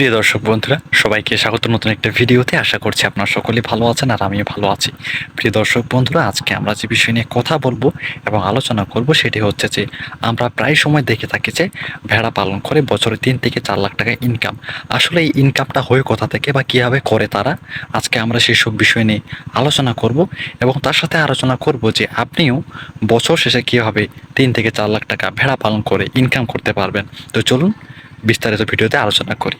প্রিয় দর্শক বন্ধুরা, সবাইকে স্বাগত নতুন একটা ভিডিওতে। আশা করছি আপনারা সকলে ভালো আছেন আর আমিও ভালো আছি। প্রিয় দর্শক বন্ধুরা, আজকে আমরা যে বিষয় নিয়ে কথা বলব এবং আলোচনা করব, সেটি হচ্ছে যে আমরা প্রায় সময় দেখে থাকি যে ভেড়া পালন করে বছরে তিন থেকে চার লাখ টাকা ইনকাম আসলে এই ইনকামটা হয়ে কোথা থেকে বা কীভাবে করে তারা? আজকে আমরা সেসব বিষয় নিয়ে আলোচনা করব এবং তার সাথে আলোচনা করব যে আপনিও বছর শেষে কীভাবে তিন থেকে চার লাখ টাকা ভেড়া পালন করে ইনকাম করতে পারবেন। তো চলুন বিস্তারিত ভিডিওতে আলোচনা করি।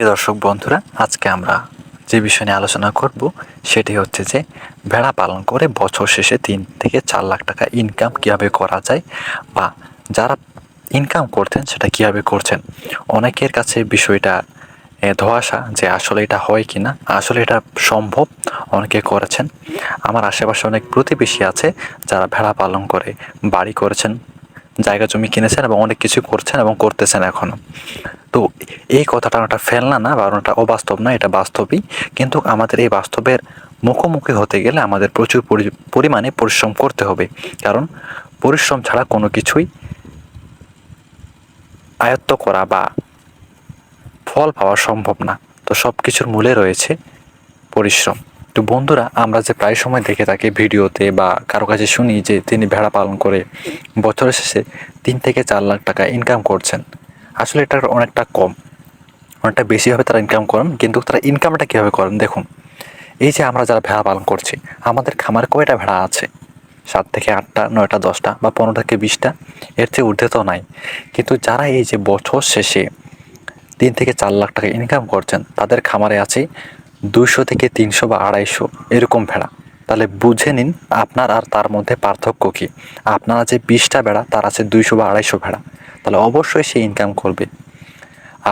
দর্শক বন্ধুরা, আজকে আমরা যে বিষয় নিয়ে আলোচনা করব সেটি হচ্ছে যে ভেড়া পালন করে বছর শেষে তিন থেকে চার লাখ টাকা ইনকাম কীভাবে করা যায় বা যারা ইনকাম করছেন সেটা কীভাবে করছেন। অনেকের কাছে বিষয়টা ধোঁয়াশা যে আসলে এটা হয় কি না আসলে এটা সম্ভব অনেকে করেছেন। আমার আশেপাশে অনেক প্রতিবেশী আছে যারা ভেড়া পালন করে, বাড়ি করেছেন, জায়গা জমি কিনেছেন এবং অনেক কিছু করছেন এবং করতেছেন এখনও তো এই কথাটা ওটা ফেলনা না, বা ওটা অবাস্তব না, এটা বাস্তবই। কিন্তু আমাদের এই বাস্তবের মুখোমুখি হতে গেলে আমাদের প্রচুর পরি- পরিমাণে পরিশ্রম করতে হবে। কারণ পরিশ্রম ছাড়া কোনো কিছুই আয়ত্ত করা বা ফল পাওয়া সম্ভব না। তো সব কিছুর মূলে রয়েছে পরিশ্রম। তো বন্ধুরা, আমরা যে প্রায় সময় দেখে থাকি ভিডিওতে বা কারও কাছে শুনি যে তিনি ভেড়া পালন করে বছরের শেষে তিন থেকে চার লাখ টাকা ইনকাম করছেন। আসলে এটা অনেকটা কম। অনেকটা বেশিভাবে তারা ইনকাম করেন, কিন্তু তারা ইনকামটা কীভাবে করেন দেখুন। এই যে আমরা যারা ভেড়া পালন করছি, আমাদের খামারে কয়টা ভেড়া আছে? সাত থেকে আটটা, নয়টা, দশটা বা পনেরো থেকে বিশটা, এর চেয়ে ঊর্ধ্বে তো নাই। কিন্তু যারা এই যে বছর শেষে তিন থেকে চার লাখ টাকা ইনকাম করছেন, তাদের খামারে আছে দুইশো থেকে তিনশো বা আড়াইশো এরকম ভেড়া। তাহলে বুঝে নিন আপনার আর তার মধ্যে পার্থক্য কী। আপনার আছে বিশটা ভেড়া, তার আছে দুইশো বা আড়াইশো ভেড়া। তাহলে অবশ্যই সে ইনকাম করবে।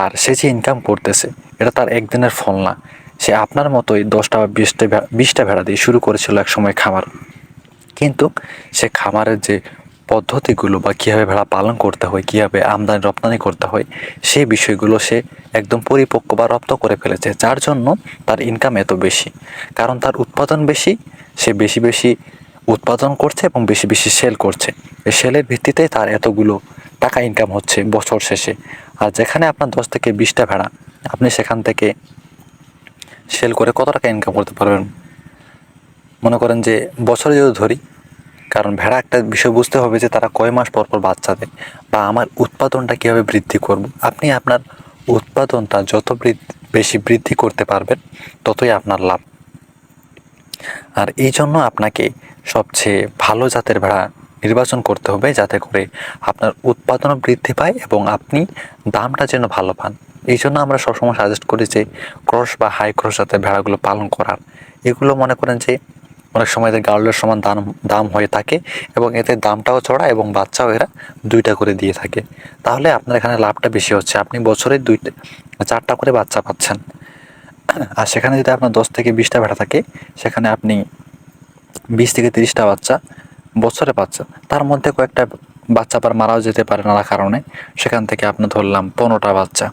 আর সে যে ইনকাম করতেছে, এটা তার একদিনের ফল না। সে আপনার মতোই দশটা বা বিশটা বিশটা ভেড়া দিয়ে শুরু করেছিল এক সময় খামার। কিন্তু সে খামারের যে পদ্ধতিগুলো বা কীভাবে ভেড়া পালন করতে হয়, কীভাবে আমদানি রপ্তানি করতে হয়, সেই বিষয়গুলো সে একদম পরিপক্ক বা রপ্ত করে ফেলেছে, যার জন্য তার ইনকাম এত বেশি। কারণ তার উৎপাদন বেশি, সে বেশি বেশি উৎপাদন করছে এবং বেশি বেশি সেল করছে। সেলের ভিত্তিতে তার এতগুলো টাকা ইনকাম হচ্ছে বছর শেষে। আর যেখানে আপনার দশ থেকে বিশটা ভেড়া, আপনি সেখান থেকে সেল করে কত টাকা ইনকাম করতে পারবেন? মনে করেন যে বছরে যদি ধরি, কারণ ভেড়া একটা বিষয় বুঝতে হবে যে তারা কয় মাস পর পর বাচ্চা দেয় বা আমার উৎপাদনটা কীভাবে বৃদ্ধি করব। আপনি আপনার উৎপাদনটা যত বেশি বৃদ্ধি করতে পারবেন, ততই আপনার লাভ। আর এই জন্য আপনাকে সবচেয়ে ভালো জাতের ভেড়া নির্বাচন করতে হবে যাতে করে আপনার উৎপাদনও বৃদ্ধি পায় এবং আপনি দামটা যেন ভালো পান। এই জন্য আমরা সবসময় সাজেস্ট করি যে ক্রস বা হাই ক্রস জাতের ভেড়াগুলো পালন করার। এগুলো মনে করেন যে অনেক সময় এদের গার্লের সমান দাম দাম হয়ে থাকে এবং এতে দামটাও চড়া এবং বাচ্চাও এরা দুইটা করে দিয়ে থাকে। তাহলে আপনার এখানে লাভটা বেশি হচ্ছে। আপনি বছরে দুইটা চারটা করে বাচ্চা পাচ্ছেন। আর সেখানে যদি আপনার দশ থেকে বিশটা ভেড়া থাকে, সেখানে আপনি বিশ থেকে তিরিশটা বাচ্চা বছরে বাচ্চা তার মধ্যে কয়েকটা বাচ্চা আবার মারাও যেতে পারে নানা কারণে। সেখান থেকে আপনি ধরলাম পনেরোটা বাচ্চা।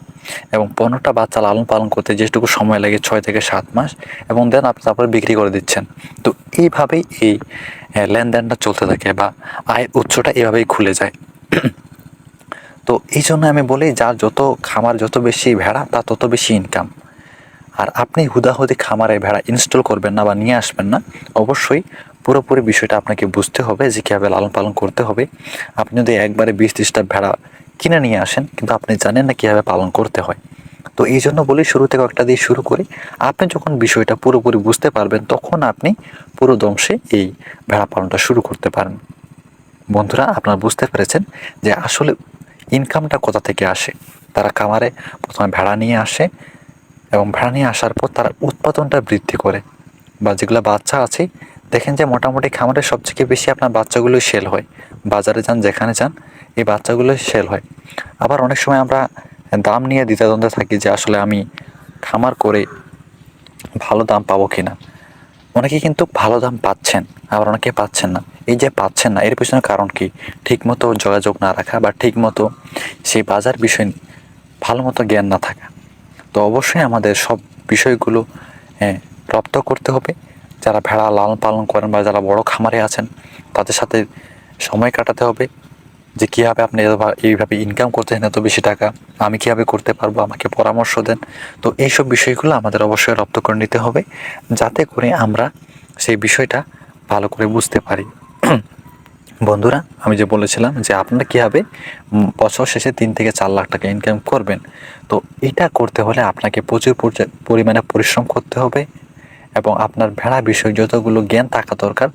এবং পনেরোটা বাচ্চা লালন পালন করতে যেটুকু সময় লাগে ছয় থেকে সাত মাস। এবং দেন আপনি তারপরে বিক্রি করে দিচ্ছেন। তো এইভাবেই এই লেনদেনটা চলতে থাকে বা আয়ের উৎসটা এভাবেই খুলে যায়। তো এই জন্য আমি বলি, যার যত খামার যত বেশি ভেড়া, তার তত বেশি ইনকাম আর আপনি হুদাহুদি খামারে ভেড়া ইনস্টল করবেন না বা নিয়ে আসবেন না, অবশ্যই পুরোপুরি বিষয়টা আপনাকে বুঝতে হবে যে কীভাবে লালন পালন করতে হবে। আপনি যদি একবারে বিশ ত্রিশটা ভেড়া কিনে নিয়ে আসেন, কিন্তু আপনি জানেন না কীভাবে পালন করতে হয়। তো এই জন্য বলি, শুরু থেকে একটা দিয়ে শুরু করি। আপনি যখন বিষয়টা পুরোপুরি বুঝতে পারবেন, তখন আপনি পুরো দমসে এই ভেড়া পালনটা শুরু করতে পারেন। বন্ধুরা, আপনারা বুঝতে পেরেছেন যে আসলে ইনকামটা কোথা থেকে আসে? তারা খামারে প্রথমে ভেড়া নিয়ে আসে এবং ভেড়া নিয়ে আসার পর তারা উৎপাদনটা বৃদ্ধি করে। বা যেগুলো বাচ্চা আছে দেখেন যে মোটামুটি খামারে সবথেকে বেশি আপনার বাচ্চাগুলোই সেল হয়। বাজারে যান যেখানে যান এই বাচ্চাগুলোই সেল হয়। আবার অনেক সময় আমরা দাম নিয়ে দ্বিধাদ্বন্দ্বে থাকি যে আসলে আমি খামার করে ভালো দাম পাবো কি না অনেকে কিন্তু ভালো দাম পাচ্ছেন আবার অনেকে পাচ্ছেন না। এই যে পাচ্ছেন না এর পিছনে কারণ কি? ঠিকমতো যোগাযোগ না রাখা বা ঠিকমতো সেই বাজার বিষয় ভালো মতো জ্ঞান না থাকা। তো অবশ্যই আমাদের সব বিষয়গুলো হ্যাঁ, রপ্ত করতে হবে। যারা ভেড়া লালন পালন করেন বা যারা বড় খামারে আছেন, তাদের সাথে সময় কাটাতে হবে যে কীভাবে আপনি এইভাবে ইনকাম করতেছেন এত বেশি টাকা, আমি কীভাবে করতে পারব, আমাকে পরামর্শ দেন। তো এইসব বিষয়গুলো আমাদের অবশ্যই রপ্ত করে নিতে হবে, যাতে করে আমরা সেই বিষয়টা ভালো করে বুঝতে পারি। বন্ধুরা, আমি যে বলেছিলাম যে আপনারা কীভাবে বছর শেষে তিন থেকে চার লাখ টাকা ইনকাম করবেন, তো এটা করতে হলে আপনাকে প্রচুর পরিমাণে পরিশ্রম করতে হবে। এবং আপনার ভেড়া বিষয় যতগুলো জ্ঞান থাকা দরকার,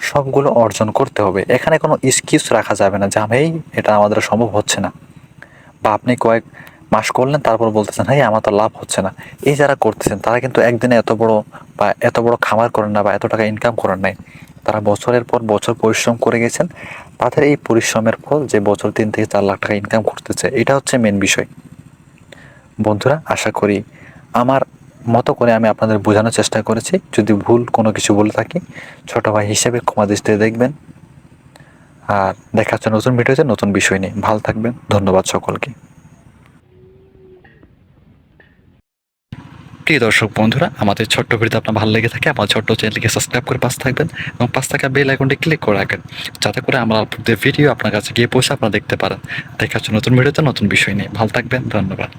সবগুলো অর্জন করতে হবে। এখানে কোনো এক্সকিউজ রাখা যাবে না যে, আমি, এটা আমাদের সম্ভব হচ্ছে না। বা আপনি কয়েক মাস করলেন, তারপর বলতেছেন হ্যাঁ আমার তো লাভ হচ্ছে না। এই যারা করতেছেন, তারা কিন্তু একদিনে এত বড় বা এত বড় খামার করেন না বা এত টাকা ইনকাম করেন নাই। তারা বছরের পর বছর পরিশ্রম করে গেছেন। তাদের এই পরিশ্রমের ফল যে, বছর তিন থেকে চার লাখ টাকা ইনকাম করতেছে, এটা হচ্ছে মেন বিষয়। বন্ধুরা, আশা করি আমার মতো করে আমি আপনাদের বোঝানোর চেষ্টা করেছি। যদি ভুল কোনো কিছু বলে থাকি, ছোট ভাই হিসেবে ক্ষমা দৃষ্টিতে দেখবেন। আর দেখা হচ্ছে নতুন ভিডিওতে, নতুন বিষয় নিয়ে। ভালো থাকবেন। ধন্যবাদ সকলকে। প্রিয় দর্শক বন্ধুরা, আমাদের ছোট্ট ভিডিওতে আপনার ভালো লেগে থাকে, আমার ছোট্ট চ্যানেলকে সাবস্ক্রাইব করে পাশে থাকবেন এবং পাশ থাকা বেল আইকনটি ক্লিক করে রাখবেন, যাতে করে আমরা ভিডিও আপনার কাছে গিয়ে পৌঁছে আপনারা দেখতে পারেন। দেখা হচ্ছে নতুন ভিডিওতে, নতুন বিষয় নিয়ে। ভালো থাকবেন। ধন্যবাদ।